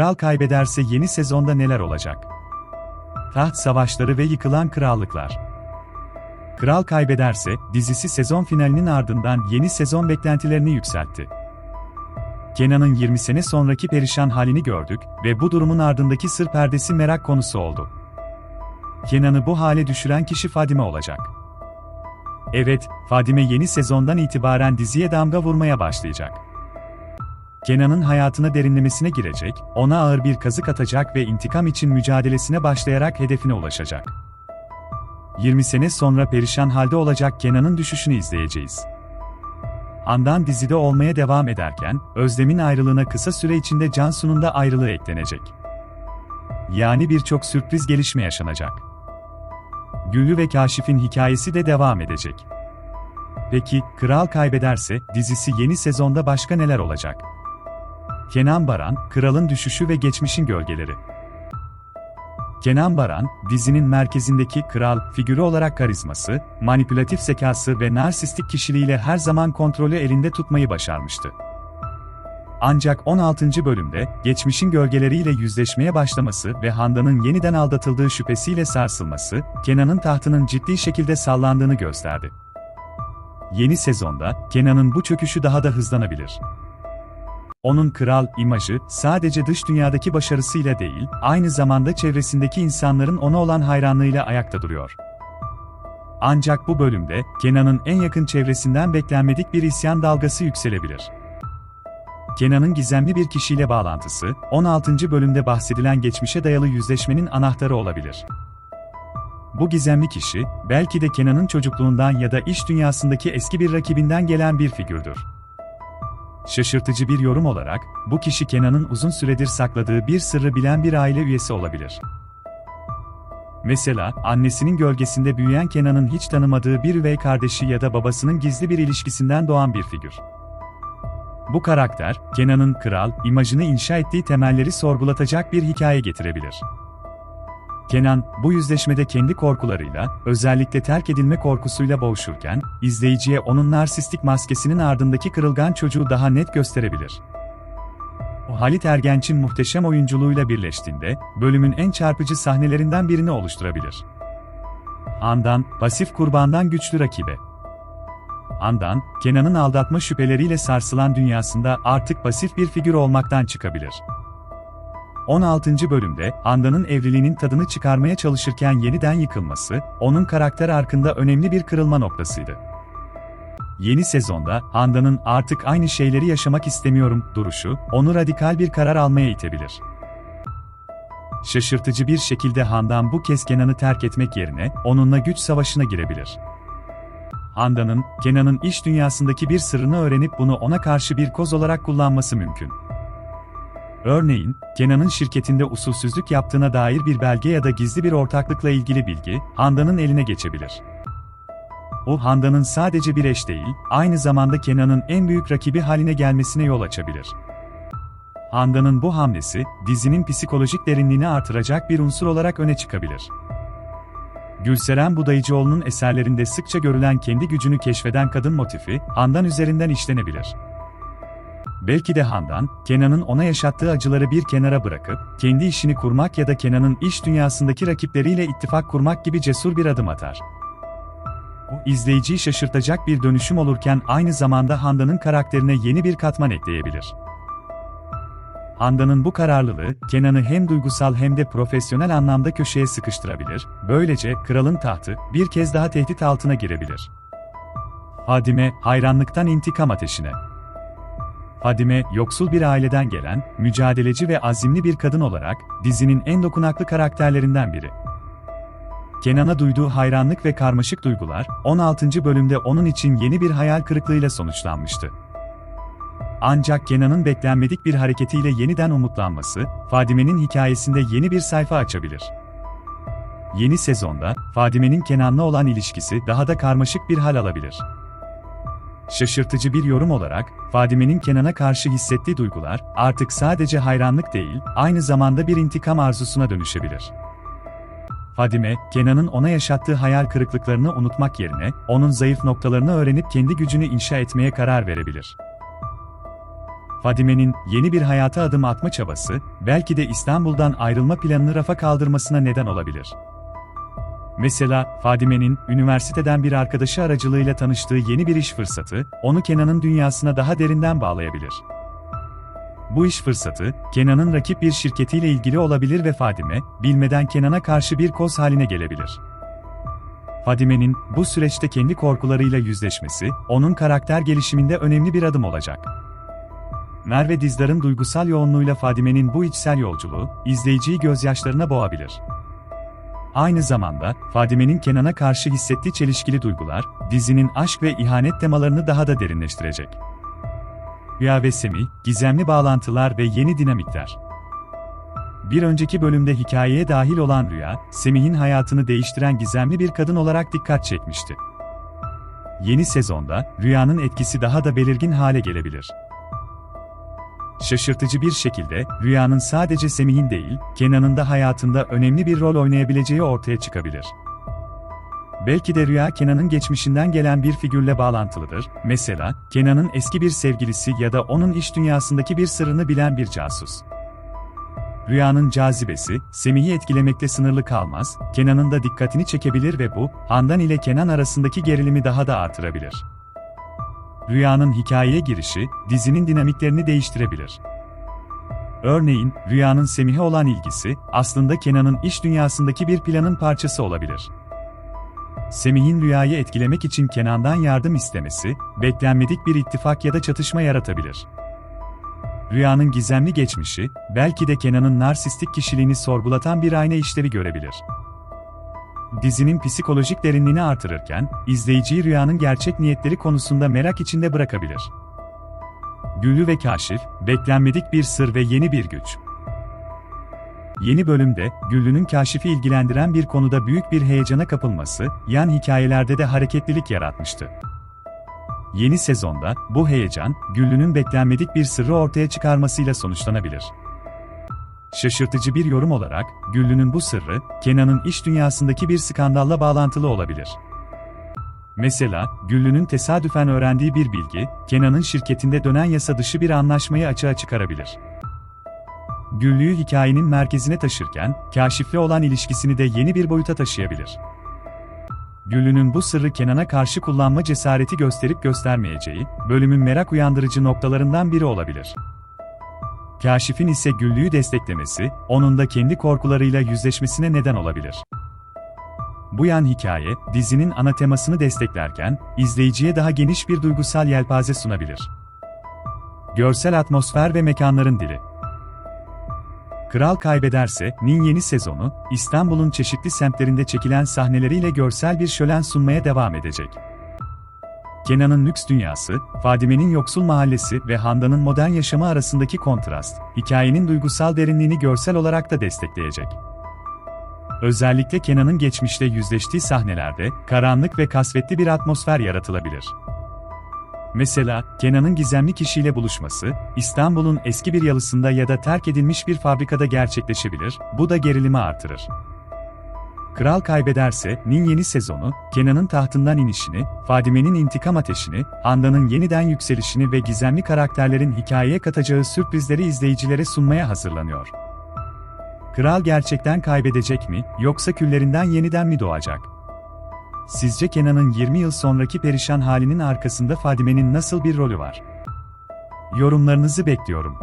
Kral kaybederse yeni sezonda neler olacak? Taht savaşları ve yıkılan krallıklar. Kral kaybederse dizisi sezon finalinin ardından yeni sezon beklentilerini yükseltti. Kenan'ın 20 sene sonraki perişan halini gördük ve bu durumun ardındaki sır perdesi merak konusu oldu. Kenan'ı bu hale düşüren kişi Fadime olacak. Evet, Fadime yeni sezondan itibaren diziye damga vurmaya başlayacak. Kenan'ın hayatına derinlemesine girecek, ona ağır bir kazık atacak ve intikam için mücadelesine başlayarak hedefine ulaşacak. 20 sene sonra perişan halde olacak Kenan'ın düşüşünü izleyeceğiz. Handan dizide olmaya devam ederken, Özlem'in ayrılığına kısa süre içinde Cansu'nun da ayrılığı eklenecek. Yani birçok sürpriz gelişme yaşanacak. Güllü ve Kaşif'in hikayesi de devam edecek. Peki, Kral kaybederse, dizisi yeni sezonda başka neler olacak? Kenan Baran, Kralın Düşüşü ve Geçmişin Gölgeleri. Kenan Baran, dizinin merkezindeki kral figürü olarak karizması, manipülatif zekası ve narsistik kişiliğiyle her zaman kontrolü elinde tutmayı başarmıştı. Ancak 16. bölümde, geçmişin gölgeleriyle yüzleşmeye başlaması ve Handan'ın yeniden aldatıldığı şüphesiyle sarsılması, Kenan'ın tahtının ciddi şekilde sallandığını gösterdi. Yeni sezonda, Kenan'ın bu çöküşü daha da hızlanabilir. Onun kral imajı sadece dış dünyadaki başarısıyla değil, aynı zamanda çevresindeki insanların ona olan hayranlığıyla ayakta duruyor. Ancak bu bölümde Kenan'ın en yakın çevresinden beklenmedik bir isyan dalgası yükselebilir. Kenan'ın gizemli bir kişiyle bağlantısı, 16. bölümde bahsedilen geçmişe dayalı yüzleşmenin anahtarı olabilir. Bu gizemli kişi, belki de Kenan'ın çocukluğundan ya da iş dünyasındaki eski bir rakibinden gelen bir figürdür. Şaşırtıcı bir yorum olarak, bu kişi Kenan'ın uzun süredir sakladığı bir sırrı bilen bir aile üyesi olabilir. Mesela, annesinin gölgesinde büyüyen Kenan'ın hiç tanımadığı bir üvey kardeşi ya da babasının gizli bir ilişkisinden doğan bir figür. Bu karakter, Kenan'ın kral imajını inşa ettiği temelleri sorgulatacak bir hikaye getirebilir. Kenan, bu yüzleşmede kendi korkularıyla, özellikle terk edilme korkusuyla boğuşurken, izleyiciye onun narsistik maskesinin ardındaki kırılgan çocuğu daha net gösterebilir. O Halit Ergenç'in muhteşem oyunculuğuyla birleştiğinde, bölümün en çarpıcı sahnelerinden birini oluşturabilir. Andan, pasif kurbandan güçlü rakibe. Andan, Kenan'ın aldatma şüpheleriyle sarsılan dünyasında artık pasif bir figür olmaktan çıkabilir. 16. bölümde, Anda'nın evliliğinin tadını çıkarmaya çalışırken yeniden yıkılması, onun karakter arkında önemli bir kırılma noktasıydı. Yeni sezonda, Anda'nın artık aynı şeyleri yaşamak istemiyorum duruşu, onu radikal bir karar almaya itebilir. Şaşırtıcı bir şekilde Handan bu kez Kenan'ı terk etmek yerine, onunla güç savaşına girebilir. Handa'nın, Kenan'ın iş dünyasındaki bir sırrını öğrenip bunu ona karşı bir koz olarak kullanması mümkün. Örneğin, Kenan'ın şirketinde usulsüzlük yaptığına dair bir belge ya da gizli bir ortaklıkla ilgili bilgi, Handa'nın eline geçebilir. O Handa'nın sadece bir eş değil, aynı zamanda Kenan'ın en büyük rakibi haline gelmesine yol açabilir. Handa'nın bu hamlesi, dizinin psikolojik derinliğini artıracak bir unsur olarak öne çıkabilir. Gülseren Budayıcıoğlu'nun eserlerinde sıkça görülen kendi gücünü keşfeden kadın motifi, Handan üzerinden işlenebilir. Belki de Handan, Kenan'ın ona yaşattığı acıları bir kenara bırakıp, kendi işini kurmak ya da Kenan'ın iş dünyasındaki rakipleriyle ittifak kurmak gibi cesur bir adım atar. Bu, izleyiciyi şaşırtacak bir dönüşüm olurken aynı zamanda Handan'ın karakterine yeni bir katman ekleyebilir. Handan'ın bu kararlılığı, Kenan'ı hem duygusal hem de profesyonel anlamda köşeye sıkıştırabilir, böylece kralın tahtı bir kez daha tehdit altına girebilir. Hadime, hayranlıktan intikam ateşine. Hadime, yoksul bir aileden gelen, mücadeleci ve azimli bir kadın olarak, dizinin en dokunaklı karakterlerinden biri. Kenan'a duyduğu hayranlık ve karmaşık duygular, 16. bölümde onun için yeni bir hayal kırıklığıyla sonuçlanmıştı. Ancak Kenan'ın beklenmedik bir hareketiyle yeniden umutlanması, Fadime'nin hikayesinde yeni bir sayfa açabilir. Yeni sezonda, Fadime'nin Kenan'la olan ilişkisi daha da karmaşık bir hal alabilir. Şaşırtıcı bir yorum olarak, Fadime'nin Kenan'a karşı hissettiği duygular, artık sadece hayranlık değil, aynı zamanda bir intikam arzusuna dönüşebilir. Fadime, Kenan'ın ona yaşattığı hayal kırıklıklarını unutmak yerine, onun zayıf noktalarını öğrenip kendi gücünü inşa etmeye karar verebilir. Fadime'nin yeni bir hayata adım atma çabası, belki de İstanbul'dan ayrılma planını rafa kaldırmasına neden olabilir. Mesela, Fadime'nin, üniversiteden bir arkadaşı aracılığıyla tanıştığı yeni bir iş fırsatı, onu Kenan'ın dünyasına daha derinden bağlayabilir. Bu iş fırsatı, Kenan'ın rakip bir şirketiyle ilgili olabilir ve Fadime, bilmeden Kenan'a karşı bir koz haline gelebilir. Fadime'nin, bu süreçte kendi korkularıyla yüzleşmesi, onun karakter gelişiminde önemli bir adım olacak. Merve Dizdar'ın duygusal yoğunluğuyla Fadime'nin bu içsel yolculuğu, izleyiciyi gözyaşlarına boğabilir. Aynı zamanda, Fadime'nin Kenan'a karşı hissettiği çelişkili duygular, dizinin aşk ve ihanet temalarını daha da derinleştirecek. Rüya ve Semih, gizemli bağlantılar ve yeni dinamikler. Bir önceki bölümde hikayeye dahil olan Rüya, Semih'in hayatını değiştiren gizemli bir kadın olarak dikkat çekmişti. Yeni sezonda, Rüya'nın etkisi daha da belirgin hale gelebilir. Şaşırtıcı bir şekilde, Rüya'nın sadece Semih'in değil, Kenan'ın da hayatında önemli bir rol oynayabileceği ortaya çıkabilir. Belki de Rüya Kenan'ın geçmişinden gelen bir figürle bağlantılıdır, mesela, Kenan'ın eski bir sevgilisi ya da onun iş dünyasındaki bir sırrını bilen bir casus. Rüyanın cazibesi, Semih'i etkilemekte sınırlı kalmaz, Kenan'ın da dikkatini çekebilir ve bu, Handan ile Kenan arasındaki gerilimi daha da artırabilir. Rüyanın hikayeye girişi, dizinin dinamiklerini değiştirebilir. Örneğin, Rüyanın Semih'e olan ilgisi, aslında Kenan'ın iş dünyasındaki bir planın parçası olabilir. Semih'in Rüya'yı etkilemek için Kenan'dan yardım istemesi, beklenmedik bir ittifak ya da çatışma yaratabilir. Rüyanın gizemli geçmişi, belki de Kenan'ın narsistik kişiliğini sorgulatan bir ayna işlevi görebilir. Dizinin psikolojik derinliğini artırırken, izleyiciyi rüyanın gerçek niyetleri konusunda merak içinde bırakabilir. Güllü ve Kaşif, beklenmedik bir sır ve yeni bir güç. Yeni bölümde, Güllü'nün Kaşif'i ilgilendiren bir konuda büyük bir heyecana kapılması, yan hikayelerde de hareketlilik yaratmıştı. Yeni sezonda, bu heyecan, Güllü'nün beklenmedik bir sırrı ortaya çıkarmasıyla sonuçlanabilir. Şaşırtıcı bir yorum olarak, Güllü'nün bu sırrı, Kenan'ın iş dünyasındaki bir skandalla bağlantılı olabilir. Mesela, Güllü'nün tesadüfen öğrendiği bir bilgi, Kenan'ın şirketinde dönen yasa dışı bir anlaşmayı açığa çıkarabilir. Güllü'yü hikayenin merkezine taşırken, Kaşif'le olan ilişkisini de yeni bir boyuta taşıyabilir. Güllü'nün bu sırrı Kenan'a karşı kullanma cesareti gösterip göstermeyeceği, bölümün merak uyandırıcı noktalarından biri olabilir. Kaşif'in ise Güllü'yü desteklemesi, onun da kendi korkularıyla yüzleşmesine neden olabilir. Bu yan hikaye, dizinin ana temasını desteklerken, izleyiciye daha geniş bir duygusal yelpaze sunabilir. Görsel atmosfer ve mekanların dili Kral Kaybederse, Nin yeni sezonu, İstanbul'un çeşitli semtlerinde çekilen sahneleriyle görsel bir şölen sunmaya devam edecek. Kenan'ın lüks dünyası, Fadime'nin yoksul mahallesi ve Handan'ın modern yaşamı arasındaki kontrast, hikayenin duygusal derinliğini görsel olarak da destekleyecek. Özellikle Kenan'ın geçmişte yüzleştiği sahnelerde, karanlık ve kasvetli bir atmosfer yaratılabilir. Mesela, Kenan'ın gizemli kişiyle buluşması, İstanbul'un eski bir yalısında ya da terk edilmiş bir fabrikada gerçekleşebilir, bu da gerilimi artırır. Kral kaybederse, Nin yeni sezonu, Kenan'ın tahtından inişini, Fadime'nin intikam ateşini, Handan'ın yeniden yükselişini ve gizemli karakterlerin hikayeye katacağı sürprizleri izleyicilere sunmaya hazırlanıyor. Kral gerçekten kaybedecek mi, yoksa küllerinden yeniden mi doğacak? Sizce Kenan'ın 20 yıl sonraki perişan halinin arkasında Fadime'nin nasıl bir rolü var? Yorumlarınızı bekliyorum.